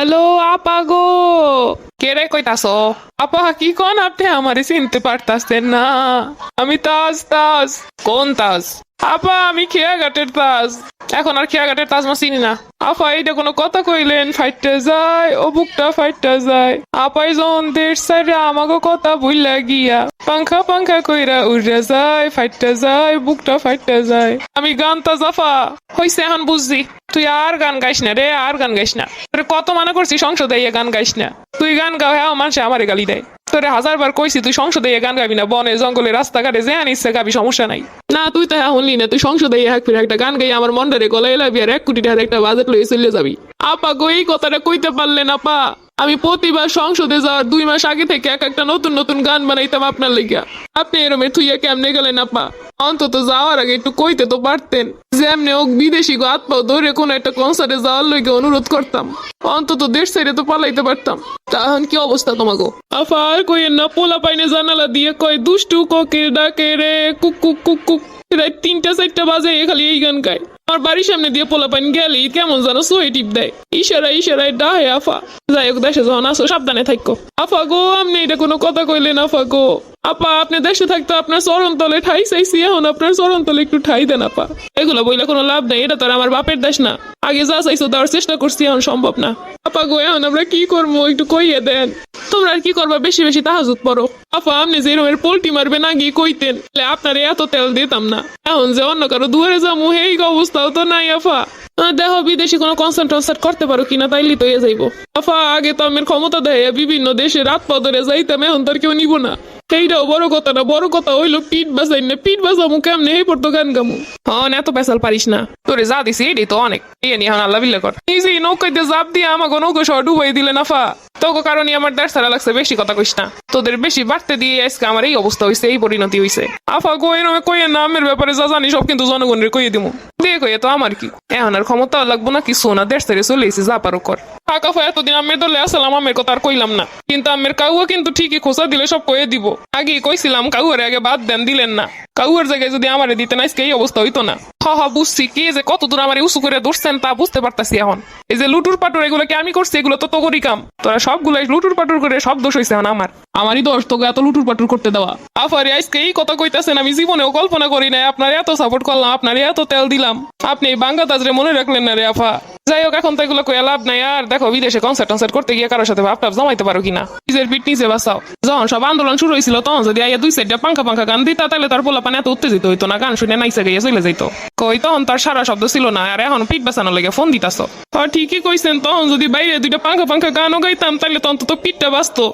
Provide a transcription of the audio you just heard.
Hello আপা গো। কেরে কইতাছ? আপা, কি কোন আপনি আমারে চিনতে পারতাছেন না? আমি তাজ তাজ। কোন তাজ? আপা, আমি খেয়াঘাটের তাজ। এখন আর খেয়াঘাটের তাজ মা চিনি না। আপা এইটা কোনো কথা কইলেন, ফাইটটা যায়, ও বুকটা ফাইটটা যায়। আপাই যখন দেশ সাইডে আমাকে কথা ভুললা গিয়া। পাংখা পাংখা কইরা উড়া যায়, ফাইটটা যায়, বুকটা ফাইটটা যায়। আমি গান তাজাফা হইছে এখন বুঝছি। তুই আর গান গাইস না রে, আর গান গাইস না। কত মানা করছি, সংসদে গান গাইস না। তুই গান গাও হ্যাঁ মানুষ আমারে গালি দেয়। তোরে হাজার বার কইছি, তুই সংসদে গান গাবি না বনে জঙ্গলে রাস্তাঘাটে যে আনিস গাবি, সমস্যা নাই। না, তুই তো হ্যাঁ শুনলি না তুই সংসদে হাক ফিরে একটা গান গাই, আমার মন্ডারে গলায় লাবি আর এক কোটি টাকার একটা বাজেট লইয়ে চলে যাবি। আপা গো, এই কথাটা কইতে পারলে না পা আমি প্রতিবার সংসদে যাওয়ার দুই মাস আগে থেকে এক একটা নতুন নতুন গান বানাইতাম আপনার লেগা আপনি এরমের থুইয়া কেমনে গেলেন আপা? অন্তত যাওয়ার আগে একটু কইতে তো পারতেন যেমনি ওক বিদেশি গো আত্মাও ধরে কোনো একটা কনসার্টে যাওয়ার লইকে অনুরোধ করতাম। অন্তত দেশ ছেড়ে তো পালাইতে পারতাম। তাহন কি অবস্থা তোমাকে আফা, আর কইেন না, পোলা পাইনে জানালা দিয়ে কয়, দুষ্টু কোকে ডাকে রে, কুক কুক কুক কুক। তিনটা, চারটা বাজে খালি এই গান গায়। আমার বাড়ির সামনে দিয়ে পোলা পাইন গেলেই কেমন যেন সোয়ে টিপ দেয়। ইশারা ইশারায় ডাহে আফা। যাই হোক, দেশে যখন আসো, সাবধানে থাকো আফা গো, আপনি এটা কোনো কথা কইলেন আফা গো। আপা, আপনি দেশে থাকতো আপনার চরণ তলে ঠাই চাইছি, এখন আপনার চরণ তলে একটু ঠাই দেন আপা। এগুলো বইলে কোনো লাভ নেই, এটা তো আমার বাপের দেশ না। আগে যা চাইছো দেওয়ার চেষ্টা করছি, এখন সম্ভব না। আপা গো, এখন আমরা কি করব, একটু কইয়ে দেন। তোমরা আর কি করবা? বেশি বেশি তাহাজুত পড়ো। আপা আপনি যে এরমের পোল্টি মারবে না গিয়ে কইতেন। তাহলে আপনার এত তেল দিতাম না। এখন যে অন্য কারও দুয়ারে যাব এই অবস্থাও তো নাই, আফা। দেখো, বিদেশি কোনো কনসার্ট করতে পারো কিনা তাইলে তো এ যাইবো। আফা, আগে তো আমার ক্ষমতা দেয় বিভিন্ন দেশে রাত পদরে যাইতাম, এখন তার কেউ নিব না। এইটাও বড় কথা না, বড় কথা হইল পিঠ বাজাই না, পিঠ বাজামু কেমনে, এই পড়তো গান গামু। হন এত পেশাল পারিস না। তোরে যা দিছি, এটাই তো অনেক। এই নিয়ে এখন আল্লাহ বিল্লা কর। এই যে নৌকাইতে জাপ দিয়ে আমাকে নৌকা সহ ডুবাই দিলে নাফা তোকে কারণে আমার দেড় সারা লাগছে, বেশি কথা কইস না। তোদের বেশি বাড়তে দিয়ে আজকে আমার এই অবস্থা হইছে, এই পরিণতি হইছে। আফা কই নয়, কইয়ে না, আমের ব্যাপারে যা জানি সব কিন্তু জনগণের কইয়ে দিমু। দিয়ে কইয়ে তো আমার কি? এখন আর ক্ষমতা লাগবো না, কিছু না দেড় সারে চলে এসে যা পারো কর। ফাঁকা ফা, এতদিন আমের দলে আসলাম, আমের কথা আর কইলাম না। কিন্তু আমের কাউয়া কিন্তু ঠিকই খোঁচা দিলে সব কয়ে দিব। আগে কইছিলাম, কাউয়ারে আগে বাদ দেন, দিলেন না। কাউয়ার জায়গায় যদি আমারে দিতেন, আজকে এই অবস্থা হইতো না। বুঝছি কি যে আমার উঁচু করে ধরছেন তা বুঝতে পারতাছি এখন। এই যে লুটুর পাটুর এগুলো কি আমি করছি? এগুলো তো তোরই কাম। তোরা সবগুলো লুটুর পাটুর করে সব দোষ হয়েছে আমার। আমারই দোষ তোকে এত লুটুর পাটুর করতে দেওয়া। আফারি, আজকে এই কথা কইতাছেন, আমি জীবনেও কল্পনা করি নাই। আপনার এত সাপোর্ট করলাম, আপনার এত তেল দিলাম। আপনি এই বাঙ্গা তাজরে মনে রাখলেন না রে আফা। যাই হোক, এখন তো এগুলো কয়ে লাভ নাই। আর দেখো, বিদেশে কনসার্ট টনসার্ট করতে গিয়ে কারোর সাথে ভাবটাপ জমাইতে পারো কিনা? নিজের পিঠ নিজে বাঁচাও। যখন সব আন্দোলন শুরু হয়েছিল তখন যদি আইয়া দুই সাইডে পাঙ্কা পাঙ্কা গান দিতা তাহলে তার পোলা পানে এত উত্তেজিত হইতো না। গান শুনে নাইসা গিয়ে চলে যাইতো। কই, তখন তার সারা শব্দ ছিল না। আর এখন পিঠ বাঁচানোর লেগে ফোন দিতাস ঠিকই কইছেন, তখন যদি বাইরে দুইটা পাঙ্খা পাঙ্খা গানও গাইতাম তাহলে তো অন্তত পিঠটা বাঁচতো।